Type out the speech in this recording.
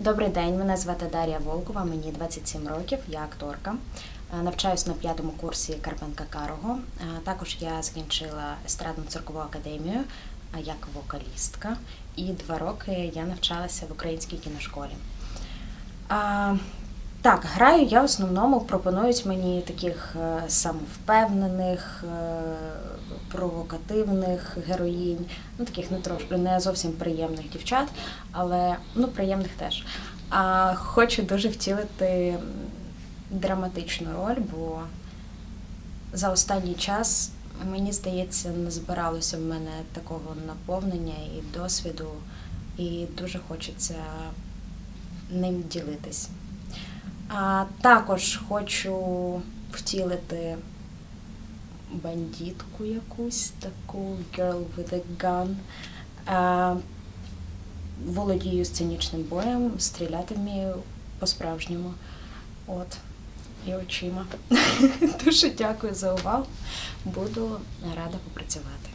Добрий день, мене звати Дар'я Волкова, мені 27 років, я акторка. Е, Навчаюсь на п'ятому курсі Карпенка Карого. Е, Також я закінчила естрадну циркову академію е, як вокалістка, і два роки я навчалася в українській кіношколі. Так, граю я в основному пропонують мені таких самовпевнених, провокативних героїнь, ну таких не трошки не зовсім приємних дівчат, але ну приємних теж. А хочу дуже втілити драматичну роль, бо за останній час мені здається, не збиралося в мене такого наповнення і досвіду, і дуже хочеться ним ділитись. А також хочу втілити бандитку якусь таку girl with a gun. Володію сценічним боєм, стріляти вмію по-справжньому. От. І очима. Дуже дякую за увагу. Буду рада попрацювати.